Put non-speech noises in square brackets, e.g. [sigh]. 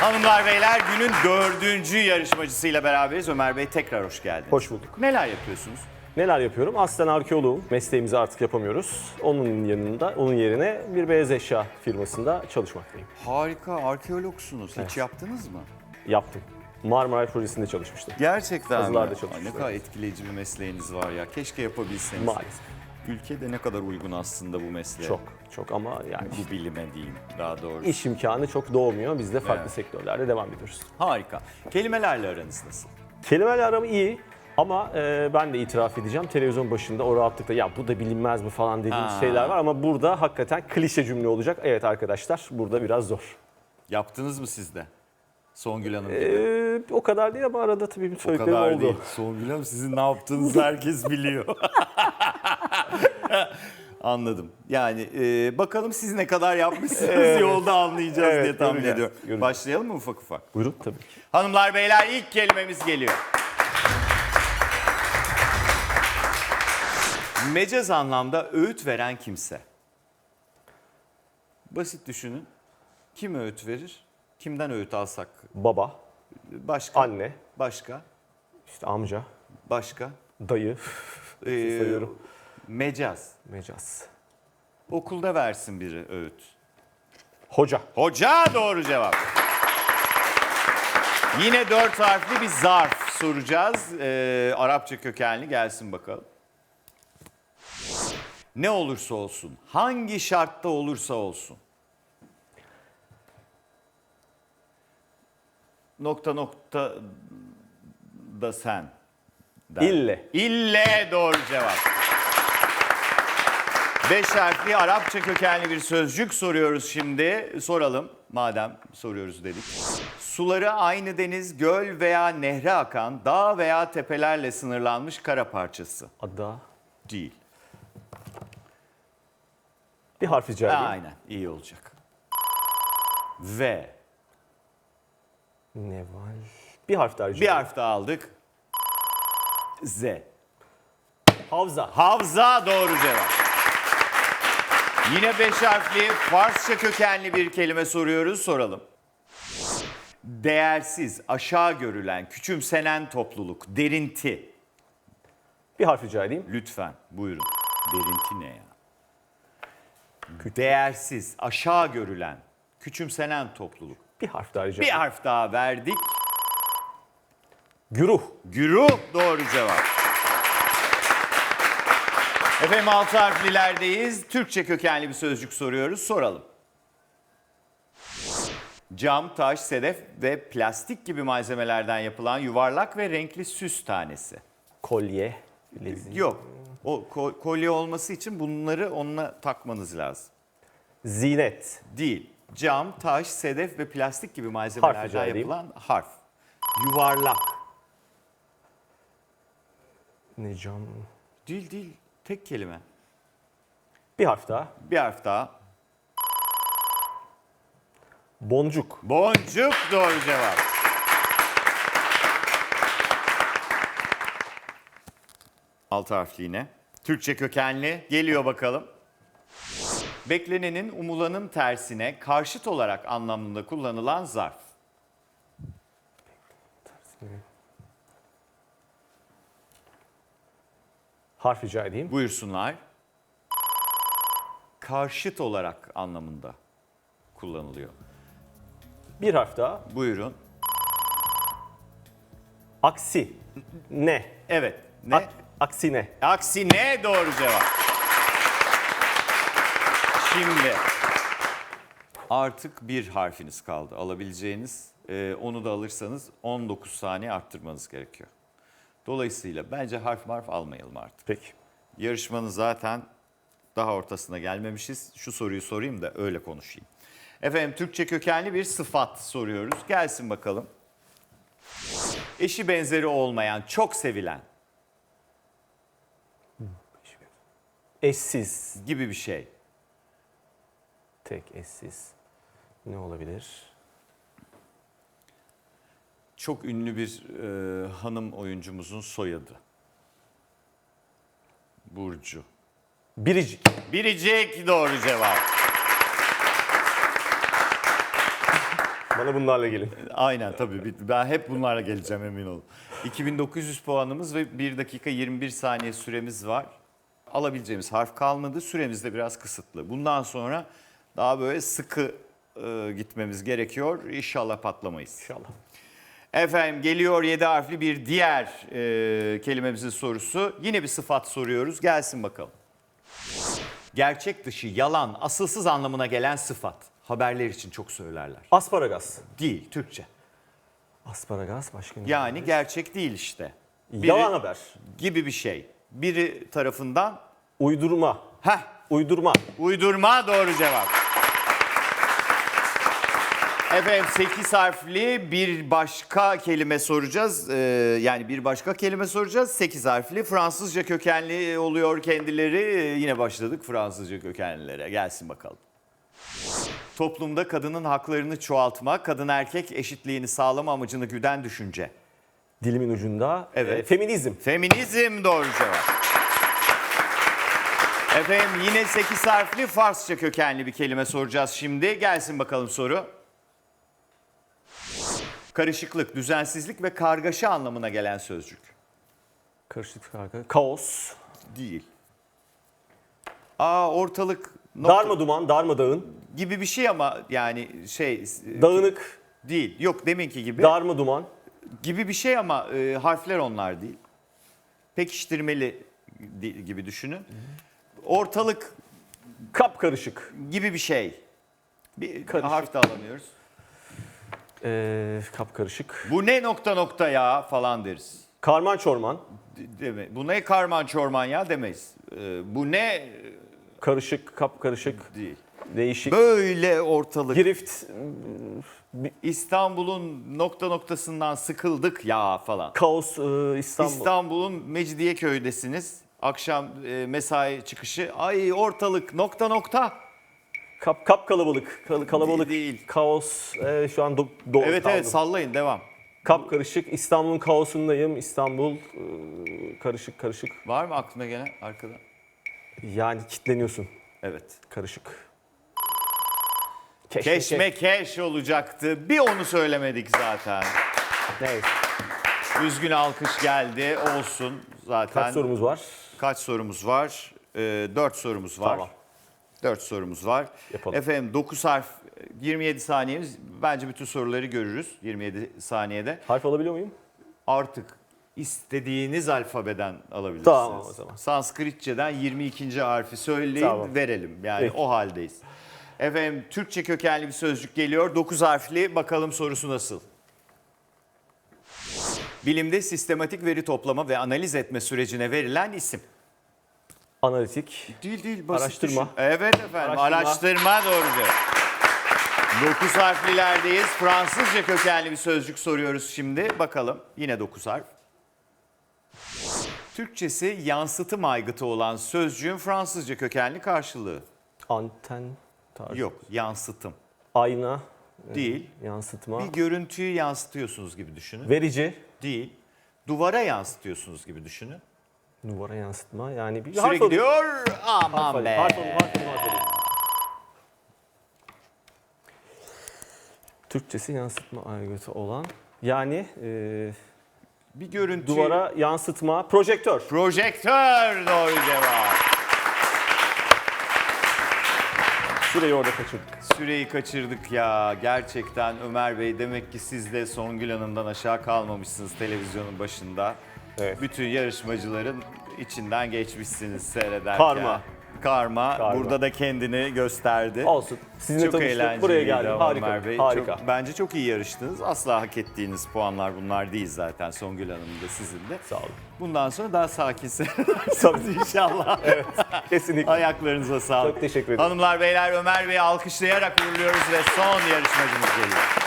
Hanımlar beyler günün dördüncü yarışmacısıyla beraberiz. Ömer Bey tekrar hoş geldiniz. Hoş bulduk. Neler yapıyorsunuz? Neler yapıyorum? Aslen arkeoloğum. Mesleğimizi artık yapamıyoruz. Onun yanında, onun yerine bir beyaz eşya firmasında çalışmaktayım. Harika, arkeologsunuz. Hiç yaptınız mı? Yaptım. Marmaray Projesi'nde çalışmıştım. Gerçekten Kazılarda mi? Ne kadar etkileyici bir mesleğiniz var ya. Keşke yapabilseniz. Maalesef. Ülkede ne kadar uygun aslında bu mesleğe. Çok, çok ama yani Bu bilime diyeyim daha doğrusu. iş imkanı çok doğmuyor. Biz de farklı Evet. sektörlerde devam ediyoruz. Harika. Kelimelerle aranız nasıl? Kelimeler aram iyi ama e, ben de itiraf edeceğim. Televizyon başında o rahatlıkta ya bu da bilinmez mi falan dediğimiz Aa. şeyler var ama burada hakikaten klişe cümle olacak. Evet arkadaşlar burada biraz zor. Yaptınız mı siz de? Songül Hanım gibi. E, o kadar değil ama arada tabii bir o söylediklerim kadar oldu. değil. Songül Hanım sizin ne yaptığınızı herkes biliyor. [laughs] Anladım. Yani e, bakalım siz ne kadar yapmışsınız [laughs] yolda anlayacağız Evet, diye tahmin göreceğiz, ediyorum. göreceğiz. Başlayalım mı ufak ufak? Buyurun tabii ki. Hanımlar beyler ilk kelimemiz geliyor. Mecaz anlamda öğüt veren kimse. Basit düşünün. Kim öğüt verir? Kimden öğüt alsak? Baba, Başka? anne, Başka? işte amca, Başka? dayı, Ee, sayıyorum. Mecaz. mecaz. Okulda versin biri öğüt. Hoca. Hoca doğru cevap. Yine dört harfli bir zarf soracağız. Ee, Arapça kökenli gelsin bakalım. Ne olursa olsun, hangi şartta olursa olsun. Nokta nokta da sen. der. İlle. İlle doğru cevap. Beş harfli Arapça kökenli bir sözcük soruyoruz şimdi. Soralım madem soruyoruz dedik. Suları aynı deniz, göl veya nehre akan, dağ veya tepelerle sınırlanmış kara parçası. Ada. Değil. Bir harf rica edeyim. Aynen iyi olacak. Ve Ne var? Bir harf daha rica bir edeyim. harf daha aldık. Z. Havza. Havza doğru cevap. Yine beş harfli Farsça kökenli bir kelime soruyoruz, soralım. Değersiz, aşağı görülen, küçümsenen topluluk, derinti. Bir harf rica edeyim. Lütfen buyurun. Derinti ne ya? Değersiz, aşağı görülen, küçümsenen topluluk. Bir harf daha rica Bir edeyim. harf daha verdik. Güruh. Güruh doğru cevap. Efendim altı harflilerdeyiz. Türkçe kökenli bir sözcük soruyoruz. Soralım. Cam, taş, sedef ve plastik gibi malzemelerden yapılan yuvarlak ve renkli süs tanesi. Kolye. bilezik, Yok. O ko- kolye olması için bunları onunla takmanız lazım. Zinet. Değil. Cam, taş, sedef ve plastik gibi malzemelerden rica edeyim. yapılan harf. Yuvarlak. Ne cam? Değil değil. Tek kelime. Bir harf daha. Bir harf daha. Boncuk. Boncuk doğru cevap. Alt harfli yine. Türkçe kökenli. Geliyor bakalım. Beklenenin umulanın tersine karşıt olarak anlamında kullanılan zarf. Harf rica edeyim. Buyursunlar. Karşıt olarak anlamında kullanılıyor. Bir harf daha. Buyurun. Aksi. Ne? Evet. Ne? Ak- aksine. Aksine doğru cevap. Şimdi artık bir harfiniz kaldı alabileceğiniz. Ee, onu da alırsanız 19 saniye arttırmanız gerekiyor. Dolayısıyla bence harf marf almayalım artık. Peki. Yarışmanın zaten daha ortasına gelmemişiz. Şu soruyu sorayım da öyle konuşayım. Efendim Türkçe kökenli bir sıfat soruyoruz. Gelsin bakalım. Eşi benzeri olmayan, çok sevilen Eşsiz. gibi bir şey. Tek eşsiz. Ne olabilir? Çok ünlü bir e, hanım oyuncumuzun soyadı. Burcu. Biricik. Biricik doğru cevap. Bana bunlarla gelin. Aynen tabii. Ben hep bunlarla geleceğim emin olun. 2900 puanımız ve 1 dakika 21 saniye süremiz var. Alabileceğimiz harf kalmadı. Süremiz de biraz kısıtlı. Bundan sonra daha böyle sıkı e, gitmemiz gerekiyor. İnşallah patlamayız. İnşallah. Efendim geliyor 7 harfli bir diğer e, kelimemizin sorusu. Yine bir sıfat soruyoruz. Gelsin bakalım. Gerçek dışı, yalan, asılsız anlamına gelen sıfat. Haberler için çok söylerler. Asparagas. Değil, Türkçe. Asparagas başka ne? Yani gerçek değil işte. Biri- Yalan haber. Gibi bir şey. Biri tarafından Uydurma. heh Uydurma. uydurma doğru cevap. Efendim 8 harfli bir başka kelime soracağız. Ee, yani bir başka kelime soracağız. 8 harfli Fransızca kökenli oluyor kendileri. Ee, yine başladık Fransızca kökenlilere. Gelsin bakalım. Toplumda kadının haklarını çoğaltma, kadın erkek eşitliğini sağlama amacını güden düşünce. Dilimin ucunda. Evet. e, feminizm. Feminizm doğru cevap. Efendim yine 8 harfli Farsça kökenli bir kelime soracağız şimdi. Gelsin bakalım soru. Karışıklık, düzensizlik ve kargaşa anlamına gelen sözcük. Karışık karga. Kaos. Değil. Aa ortalık nokta Darma duman, darmadağın. gibi bir şey ama yani şey e, Dağınık. değil. Yok deminki gibi. Darma duman. gibi bir şey ama e, harfler onlar değil. Pekiştirmeli di- gibi düşünün. Ortalık Kap karışık. gibi bir şey. Bir Karışık. harf de alamıyoruz. Ee, kap karışık. Bu ne nokta nokta ya falan deriz. Karman çorman. D- Deme. Bu ne karman çorman ya demeyiz. Ee, bu ne Karışık, kap karışık. değil. Değişik. Böyle ortalık. Girift. İstanbul'un nokta noktasından sıkıldık ya falan. Kaos e, İstanbul. İstanbul'un Mecidiyeköy'desiniz. Akşam e, mesai çıkışı. Ay ortalık nokta nokta. Kap, kap kalabalık. Kal- kalabalık. Değil. Kaos. e, şu an do- doğru Evet kaldım. evet sallayın devam. Kap karışık. İstanbul'un kaosundayım. İstanbul e, karışık karışık. Var mı aklına gelen arkada? Yani kitleniyorsun. Evet. Karışık. Keşmekeş olacaktı. Bir onu söylemedik zaten. Neyse. Üzgün alkış geldi. Olsun zaten. Kaç sorumuz var? Kaç sorumuz var? Ee, dört sorumuz var. Tamam. Dört sorumuz var. Yapalım. Efendim 9 harf 27 saniyemiz. Bence bütün soruları görürüz 27 saniyede. Harf alabiliyor muyum? Artık istediğiniz alfabeden alabilirsiniz. Tamam o zaman. Sanskritçeden 22. harfi söyleyin Tamam. verelim. Yani Peki. o haldeyiz. Efendim Türkçe kökenli bir sözcük geliyor. 9 harfli bakalım sorusu nasıl? Bilimde sistematik veri toplama ve analiz etme sürecine verilen isim. Analitik. Değil değil basit Araştırma. düşün. Evet efendim araştırma, Araştırma. doğru cevap. 9 harflilerdeyiz. Fransızca kökenli bir sözcük soruyoruz şimdi. Bakalım yine 9 harf. Türkçesi yansıtım aygıtı olan sözcüğün Fransızca kökenli karşılığı. Anten. Tarzı. Yok yansıtım. Ayna. Değil. Yansıtma. Bir görüntüyü yansıtıyorsunuz gibi düşünün. Verici. Değil. Duvara yansıtıyorsunuz gibi düşünün. Duvara yansıtma. Yani bir Süre harf alayım. gidiyor. Harf Aman alayım. be. Harf alayım. Harf alayım. Harf alayım. Türkçesi yansıtma aygıtı olan. Yani e, Bir görüntü. duvara yansıtma. Projektör. Projektör doğru cevap. Süreyi orada kaçırdık. Süreyi kaçırdık ya. Gerçekten Ömer Bey demek ki siz de Songül Hanım'dan aşağı kalmamışsınız televizyonun başında. Evet. Bütün yarışmacıların içinden geçmişsiniz seyrederken. Karma. Karma. Karma. Burada da kendini gösterdi. Olsun. Sizinle Çok tanıştık. Buraya geldim. Harika. Bey. Harika. Çok- bence çok iyi yarıştınız. Asla hak ettiğiniz puanlar bunlar değil zaten Songül Hanım'ın da sizin de. Sağ olun. Bundan sonra daha sakin [laughs] seyredersiniz inşallah. Kesinlikle. Ayaklarınıza sağlık. Çok teşekkür ederim. Hanımlar beyler Ömer Bey'i alkışlayarak uğurluyoruz ve son yarışmacımız geliyor.